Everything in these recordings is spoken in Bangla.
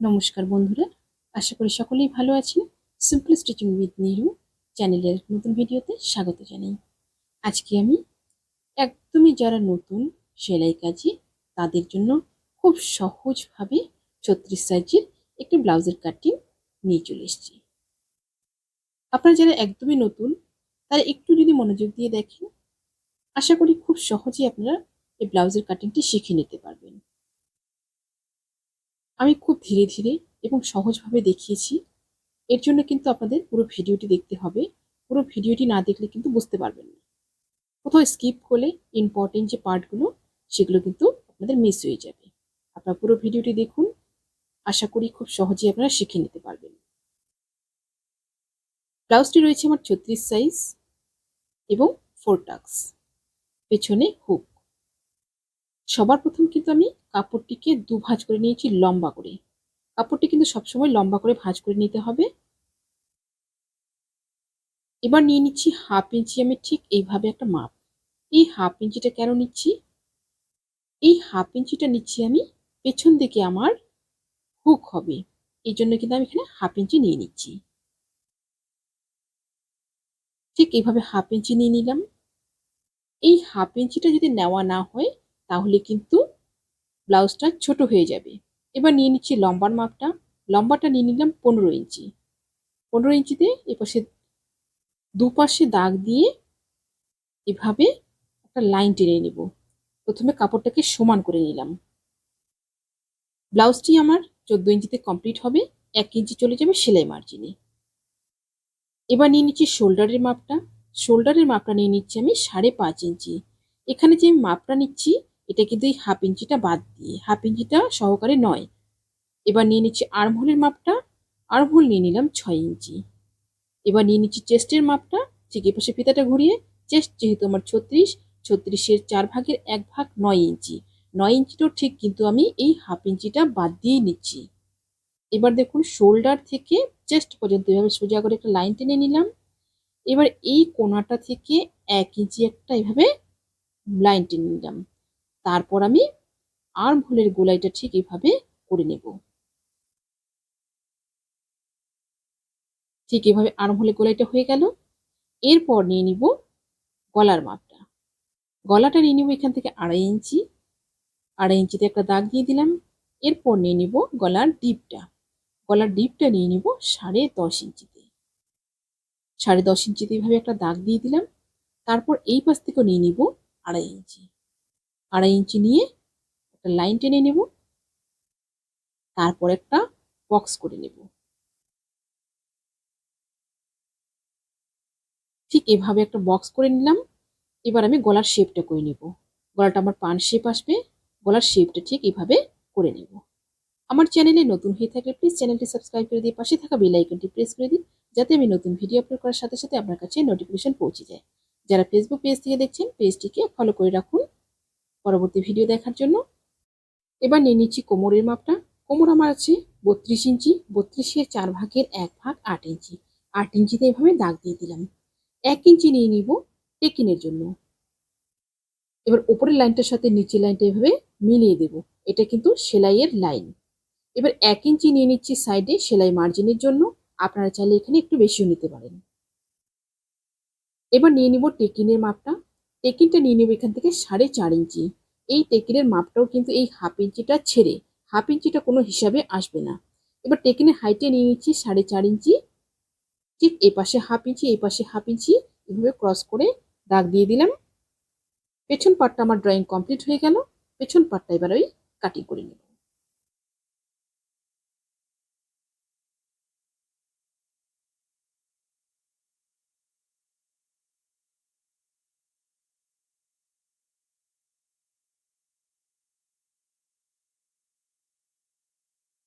নমস্কার বন্ধুরা, আশা করি সকলেই ভালো আছেন। সিম্পল স্টিচিং উইথ নিরু চ্যানেলের নতুন ভিডিওতে স্বাগত জানাই। আজকে আমি একদমই যারা নতুন সেলাই কাজে, তাদের জন্য খুব সহজভাবে ছত্রিশ সাইজের একটি ব্লাউজের কাটিং নিয়ে চলে এসেছি। আপনারা যারা একদমই নতুন, তারা একটু যদি মনোযোগ দিয়ে দেখেন, আশা করি খুব সহজেই আপনারা এই ব্লাউজের কাটিংটি শিখে নিতে পারবেন। আমি খুব ধীরে ধীরে এবং সহজভাবে দেখিয়েছি। এর জন্য কিন্তু আপনাদের পুরো ভিডিওটি দেখতে হবে। পুরো ভিডিওটি না দেখলে কিন্তু বুঝতে পারবেন না। কোথাও স্কিপ করলে ইম্পর্টেন্ট যে পার্টগুলো, সেগুলো কিন্তু আপনাদের মিস হয়ে যাবে। আপনারা পুরো ভিডিওটি দেখুন। আশা করি খুব সহজেই আপনারা শিখে নিতে পারবেন। ব্লাউজটি রয়েছে আমার ছত্রিশ সাইজ এবং ফোর টাক্স পেছনে হুক সবার প্রথম কিন্তু আমি কাপড়টিকে দু ভাঁজ করে নিয়েছি লম্বা করে। কাপড়টি কিন্তু সবসময় লম্বা করে ভাঁজ করে নিতে হবে। এবার নিয়ে নিচ্ছি হাফ ইঞ্চি আমি ঠিক এইভাবে একটা মাপ। এই হাফ ইঞ্চিটা কেন নিচ্ছি? এই হাফ ইঞ্চিটা নিচ্ছি আমি পেছন দিকে আমার হুক হবে। এই জন্য কিন্তু আমি এখানে হাফ ইঞ্চি নিয়ে নিচ্ছি। ঠিক এইভাবে হাফ ইঞ্চি নিয়ে নিলাম। এই হাফ ইঞ্চিটা যদি নেওয়া না হয় তাহলে কিন্তু ব্লাউজটা ছোট হয়ে যাবে। এবার নিয়ে নিচ্ছি লম্বার মাপটা। লম্বাটা নিয়ে নিলাম পনেরো ইঞ্চি। পনেরো ইঞ্চিতে এপাশে দুপাশে দাগ দিয়ে এভাবে একটা লাইন টেনে নেব। প্রথমে কাপড়টাকে সমান করে নিলাম। ব্লাউজটি আমার চোদ্দ ইঞ্চিতে কমপ্লিট হবে। এক ইঞ্চি চলে যাবে সেলাই মার্জিনে। এবার নিয়ে নিচ্ছি শোল্ডারের মাপটা। শোল্ডারের মাপটা নিয়ে নিচ্ছি আমি সাড়ে পাঁচ ইঞ্চি। এখানে যে মাপটা নিচ্ছি এটা কিন্তু এই হাফ ইঞ্চিটা বাদ দিয়ে হাফ ইঞ্চিটা সহকারে নয়। এবার নিয়ে নিচ্ছি আর্মহোলের মাপটা আর্মহোল নিয়ে নিলাম ছয় ইঞ্চি। এবার নিয়ে নিচ্ছি চেস্টের মাপটা, ঠিক এপাশে ফিতাটা ঘুরিয়ে চেস্ট যেহেতু আমার ছত্রিশ, ছত্রিশের চার ভাগের এক ভাগ নয় ইঞ্চি। নয় ইঞ্চিটাও ঠিক, কিন্তু আমি এই হাফ ইঞ্চিটা বাদ দিয়ে নিচ্ছি। এবার দেখুন শোল্ডার থেকে চেস্ট পর্যন্ত এভাবে সোজা করে একটা লাইন টেনে নিলাম। এবার এই কোনাটা থেকে এক ইঞ্চি একটা এভাবে লাইন টেনে নিলাম। তারপর আমি আর্ম হোলের গোলাইটা ঠিক এইভাবে করে নেব। ঠিক এভাবে আর্ম হোলের গোলাইটা হয়ে গেল। এরপর নিয়ে নিব গলার মাপটা। গলাটা নিয়ে নিব এখান থেকে আড়াই ইঞ্চি। আড়াই ইঞ্চিতে একটা দাগ দিয়ে দিলাম। এরপর নিয়ে নিব গলার ডিপটা। গলার ডিপটা নিয়ে নিব সাড়ে দশ ইঞ্চিতে। সাড়ে দশ ইঞ্চিতে এইভাবে একটা দাগ দিয়ে দিলাম। তারপর এই পাশ থেকেও নিয়ে নিব আড়াই ইঞ্চি। আড়াই ইঞ্চি নিয়ে একটা লাইন টেনে নেব। তারপর একটা বক্স করে নেব। ঠিক এভাবে একটা বক্স করে নিলাম। এবার আমি গলার শেপটা করে নেব। গলাটা আমার পান শেপ আসবে। গলার শেপটা ঠিক এভাবে করে নেব। আমার চ্যানেলে নতুন হয়ে থাকলে প্লিজ চ্যানেলটি সাবস্ক্রাইব করে দিয়ে পাশে থাকা বেল আইকনটি প্রেস করে দিন, যাতে আমি নতুন ভিডিও আপলোড করার সাথে সাথে আপনার কাছে নোটিফিকেশন পৌঁছে যায়। যারা ফেসবুক পেজ থেকে দেখছেন পেজটিকে ফলো করে রাখুন। পরবর্তী ভিডিও দেখার জন্য। এবার নিয়ে নিচ্ছি কোমরের মাপটা। কোমর আমার আছে বত্রিশ ইঞ্চি। বত্রিশের চার ভাগের এক ভাগ আট ইঞ্চি। আট ইঞ্চিতে এভাবে দাগ দিয়ে দিলাম। এক ইঞ্চি নিয়ে নিব টেকিনের জন্য। এবার ওপরের লাইনটার সাথে নিচের লাইনটা এভাবে মিলিয়ে দেব। এটা কিন্তু সেলাইয়ের লাইন। এবার এক ইঞ্চি নিয়ে নিচ্ছি সাইডে সেলাই মার্জিনের জন্য। আপনারা চাইলে এখানে একটু বেশিও নিতে পারেন। এবার নিয়ে নিব টেকিনের মাপটা। টেকিনটা নিয়ে নেব এখান থেকে সাড়ে চার ইঞ্চি। এই টেকিনের মাপটাও কিন্তু এই হাফ ইঞ্চিটা ছেড়ে, হাফ ইঞ্চিটা কোনো হিসাবে আসবে না। এবার টেকিনের হাইটে নিয়ে নিচ্ছি সাড়ে চার ইঞ্চি। ঠিক এ পাশে হাফ ইঞ্চি এই পাশে হাফ ইঞ্চি, এভাবে ক্রস করে দাগ দিয়ে দিলাম। পেছন পাটটা আমার ড্রয়িং কমপ্লিট হয়ে গেল। পেছন পাটটা এবার ওই কাটিং করে নেব।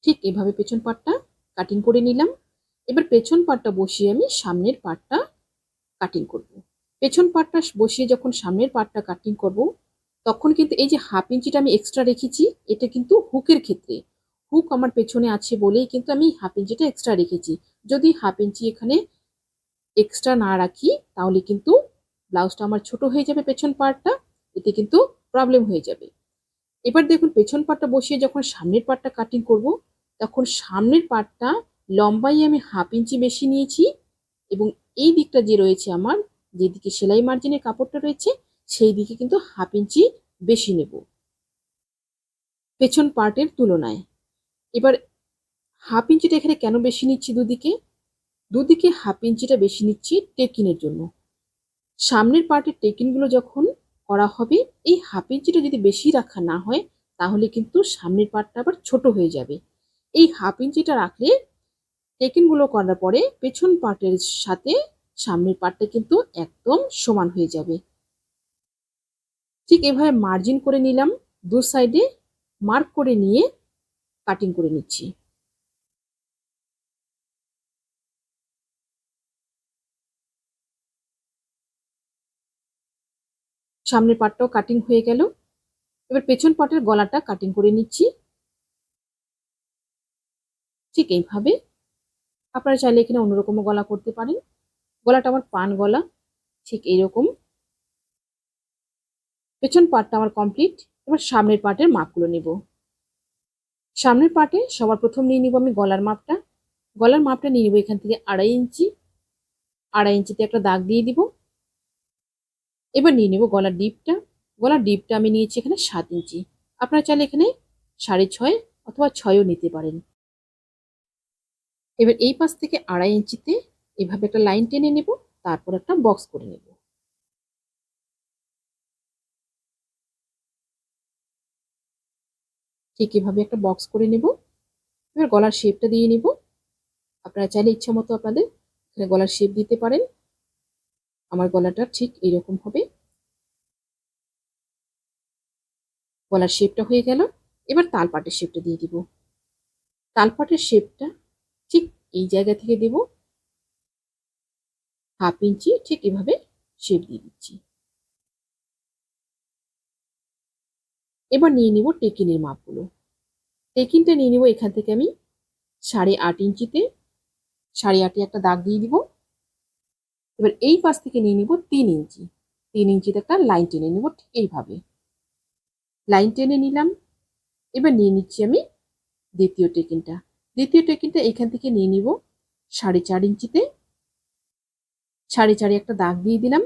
ঠিক এভাবে পেছন পাটটা কাটিং করে নিলাম। এবার পেছন পাটটা বসিয়ে আমি সামনের পাটটা কাটিং করব। পেছন পাটটা বসিয়ে যখন সামনের পাটটা কাটিং করব, তখন কিন্তু এই যে হাফ ইঞ্চিটা আমি এক্সট্রা রেখেছি, এটা কিন্তু হুকের ক্ষেত্রে। হুক আমার পেছনে আছে বলেই কিন্তু আমি হাফ ইঞ্চিটা এক্সট্রা রেখেছি। যদি হাফ ইঞ্চি এখানে এক্সট্রা না রাখি, তাহলে কিন্তু ব্লাউজটা আমার ছোট হয়ে যাবে পেছন পাটটা, এতে কিন্তু প্রবলেম হয়ে যাবে। এবার দেখুন, পেছন পাটটা বসিয়ে যখন সামনের পাটটা কাটিং করব তখন সামনের পাটটা লম্বাই আমি হাফ ইঞ্চি বেশি নিয়েছি এবং এই দিকটা যে রয়েছে আমার, যেদিকে সেলাই মার্জিনের কাপড়টা রয়েছে, সেই দিকে কিন্তু হাফ ইঞ্চি বেশি নেব। পেছন পার্টের তুলনায়। এবার হাফ ইঞ্চিটা এখানে কেন বেশি নিচ্ছি দুদিকে? দুদিকে হাফ ইঞ্চিটা বেশি নিচ্ছি টেকিনের জন্য। সামনের পার্টের টেকিনগুলো যখন করা হবে, এই হাফ ইঞ্চিটা যদি বেশি রাখা না হয়, তাহলে কিন্তু সামনের পার্টটা আবার ছোট হয়ে যাবে। এই হাফ ইঞ্চিটা রাখলে টেকিনগুলো করার পরে পেছন পার্টের সাথে সামনের পার্টটা কিন্তু একদম সমান হয়ে যাবে। ঠিক এভাবে মার্জিন করে নিলাম, দু সাইডে মার্ক করে নিয়ে কাটিং করে নিচ্ছি। সামনের পাটটাও কাটিং হয়ে গেল। এবার পেছন পাটের গলাটা কাটিং করে নিচ্ছি। ঠিক এইভাবে। আপনারা চাইলে এখানে অন্যরকমও গলা করতে পারেন। গলাটা আমার পান গলা, ঠিক এইরকম। পেছন পাটটা আমার কমপ্লিট। এবার সামনের পাটের মাপগুলো নেব। সামনের পাটে সবার প্রথম নিয়ে নিব আমি গলার মাপটা। গলার মাপটা নিয়ে নিব এখান থেকে আড়াই ইঞ্চি। আড়াই ইঞ্চিতে একটা দাগ দিয়ে দিব। এবার নিয়ে নেব গলার ডিপটা। গলার ডিপটা আমি নিয়েছি এখানে সাত ইঞ্চি। আপনারা চাইলে এখানে সাড়ে ছয় অথবা ছয়ও নিতে পারেন। এবার এই পাশ থেকে আড়াই ইঞ্চিতে এভাবে একটা লাইন টেনে নেব, তারপর একটা বক্স করে নেব। ঠিক এভাবে একটা বক্স করে নেব। এবার গলার শেপটা দিয়ে নেব। আপনারা চাইলে ইচ্ছা মতো আপনাদের এখানে গলার শেপ দিতে পারেন। আমার গলাটা ঠিক এরকম হবে। গলার শেপটা হয়ে গেল। এবার তালপাটের শেপটা দিয়ে দিব। তালপাটের শেপটা এই জায়গা থেকে দেব। হাফ ইঞ্চি ঠিক এভাবে শেপ দিয়ে দিচ্ছি। এবার নিয়ে নিব টেকিনের মাপগুলো। টেকিনটা নিয়ে নিব এখান থেকে আমি সাড়ে আট ইঞ্চিতে। সাড়ে আটে একটা দাগ দিয়ে দিব। এবার এই পাশ থেকে নিয়ে নিব তিন ইঞ্চি। তিন ইঞ্চিতে একটা লাইন টেনে নিব ঠিক এইভাবে। লাইন টেনে নিলাম। এবার নিয়ে নিচ্ছি আমি দ্বিতীয় টেকিনটা। দ্বিতীয় টেকিনটা এখান থেকে নিয়ে নিব। সাড়ে চার ইঞ্চিতে। সাড়ে চারে একটা দাগ দিয়ে দিলাম।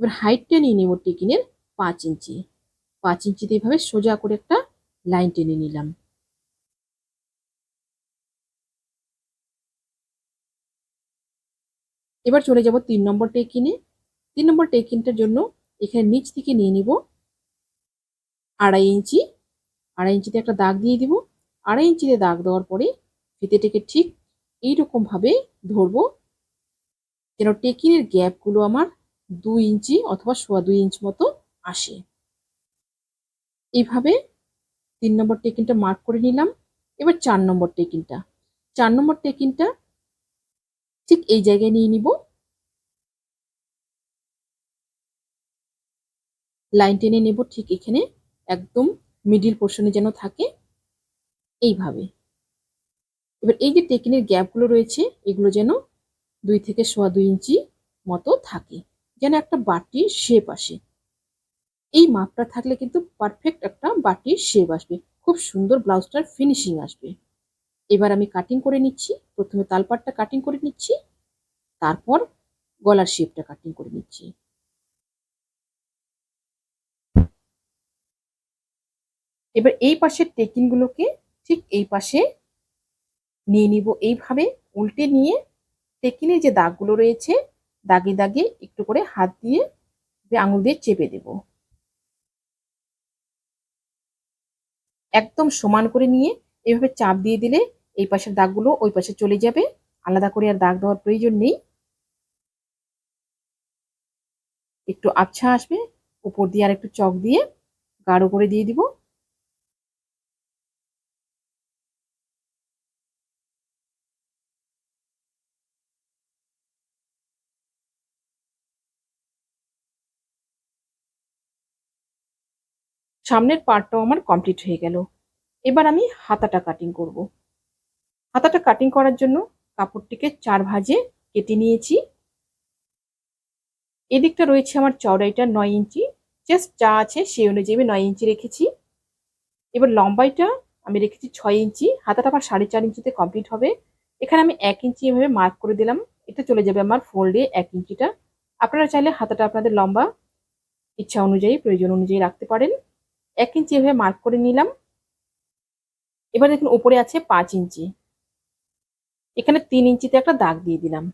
এবার হাইটটা নিয়ে নেব টেকিনের পাঁচ ইঞ্চি। পাঁচ ইঞ্চিতে এইভাবে সোজা করে একটা লাইন টেনে নিলাম। এবার চলে যাব তিন নম্বর টেকিনে। তিন নম্বর টেকিনটার জন্য এখানে নিচ থেকে নিয়ে নিব। আড়াই ইঞ্চি। আড়াই ইঞ্চিতে একটা দাগ দিয়ে দিব। আড়াই ইঞ্চিতে দাগ দেওয়ার পরে ফিতেটাকে ঠিক এইরকমভাবে ধরবো যেন টেকিনের গ্যাপগুলো আমার দুই ইঞ্চি অথবা সোয়া দুই ইঞ্চ মতো আসে। এইভাবে তিন নম্বর টেকিনটা মার্ক করে নিলাম। এবার চার নম্বর টেকিনটা। চার নম্বর টেকিনটা ঠিক এই জায়গায় নিয়ে নিব। লাইন টেনে নেব ঠিক এখানে, একদম মিডিল পোর্শনে যেন থাকে। এইভাবে। এবার এই যে টেকিনের গ্যাপগুলো রয়েছে, এগুলো যেন দুই থেকে সোয়া দুই ইঞ্চি মতো থাকে, যেন একটা বাটির শেপ আসে। এই মাপটা থাকলে কিন্তু পারফেক্ট একটা বাটির শেপ আসবে। খুব সুন্দর ব্লাউজটার ফিনিশিং আসবে। এবার আমি কাটিং করে নিচ্ছি, প্রথমে তালপাটটা কাটিং করে নিচ্ছি, তারপর গলার শেপটা কাটিং করে নিচ্ছি। এবার এই পাশের টেকিনগুলোকে ঠিক এই পাশে নিয়ে নিব। এইভাবে উল্টে নিয়ে টেকিনের যে দাগগুলো রয়েছে, দাগে দাগে একটু করে হাত দিয়ে আঙুল দিয়ে চেপে দেব। একদম সমান করে নিয়ে এইভাবে চাপ দিয়ে দিলে এই পাশের দাগগুলো ওই পাশে চলে যাবে। আলাদা করে আর দাগ দেওয়ার প্রয়োজন নেই। একটু আচ্ছা আসবে, উপর দিয়ে আর একটু চক দিয়ে গাঢ় করে দিয়ে দিব। সামনের পার্টটাও আমার কমপ্লিট হয়ে গেল। এবার আমি হাতাটা কাটিং করব। হাতাটা কাটিং করার জন্য কাপড়টিকে চার ভাজে কেটে নিয়েছি। এদিকটা রয়েছে আমার চওড়াইটা নয় ইঞ্চি জাস্ট যা আছে সেই অনুযায়ী আমি নয় ইঞ্চি রেখেছি। এবার লম্বাইটা আমি রেখেছি ছয় ইঞ্চি, হাতাটা আমার সাড়ে চার ইঞ্চিতে কমপ্লিট হবে। এখানে আমি এক ইঞ্চি এভাবে মার্ক করে দিলাম, এটা চলে যাবে আমার ফোল্ডে এক ইঞ্চিটা। আপনারা চাইলে হাতাটা আপনাদের লম্বা, ইচ্ছা অনুযায়ী, প্রয়োজন অনুযায়ী রাখতে পারেন। এক ইঞ্চি এভাবে মার্ক করে নিলাম। এবার দেখুন উপরে আছে পাঁচ ইঞ্চি। এখানে তিন ইঞ্চিতে একটা দাগ দিয়ে দিলাম।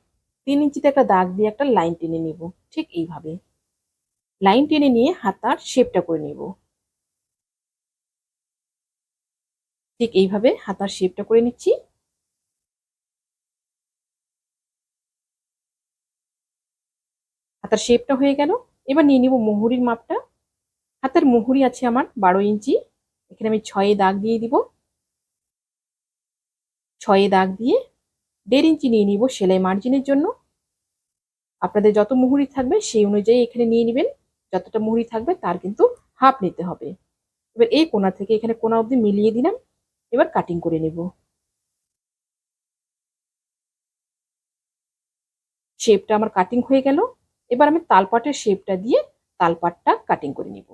তিন ইঞ্চিতে একটা দাগ দিয়ে একটা লাইন টেনে নিব। ঠিক এইভাবে। লাইন টেনে নিয়ে হাতার শেপটা করে নেব। ঠিক এইভাবে হাতার শেপটা করে নিচ্ছি। হাতার শেপটা হয়ে গেল। এবার নিয়ে নিব মুহুরির মাপটা। হাতের মুহুরি আছে আমার বারো ইঞ্চি। এখানে আমি ছয়ে দাগ দিয়ে দিব। ছয়ে দাগ দিয়ে দেড় ইঞ্চি নিয়ে নিব সেলাই মার্জিনের জন্য। আপনাদের যত মুহুরি থাকবে সেই অনুযায়ী এখানে নিয়ে নেবেন। যতটা মুহুরি থাকবে তার কিন্তু হাফ নিতে হবে। এবার এই কোনা থেকে এখানে কোনা অবধি মিলিয়ে দিলাম। এবার কাটিং করে নেব। শেপটা আমার কাটিং হয়ে গেল। এবার আমি তালপাটের শেপটা দিয়ে তালপাটটা কাটিং করে নিব।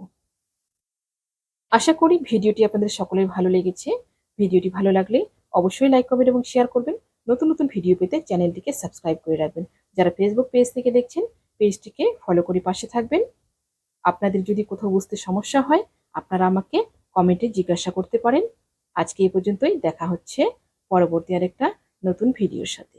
আশা করি ভিডিওটি আপনাদের সকলের ভালো লেগেছে। ভিডিওটি ভালো লাগলে অবশ্যই লাইক করবেন এবং শেয়ার করবেন। নতুন নতুন ভিডিও পেতে চ্যানেলটিকে সাবস্ক্রাইব করে রাখবেন। যারা ফেসবুক পেজ থেকে দেখছেন পেজটিকে ফলো করে পাশে থাকবেন। আপনাদের যদি কোথাও বুঝতে সমস্যা হয়, আপনারা আমাকে কমেন্টে জিজ্ঞাসা করতে পারেন। আজকে এই পর্যন্তই। দেখা হচ্ছে পরবর্তী আরেকটা নতুন ভিডিওর সাথে।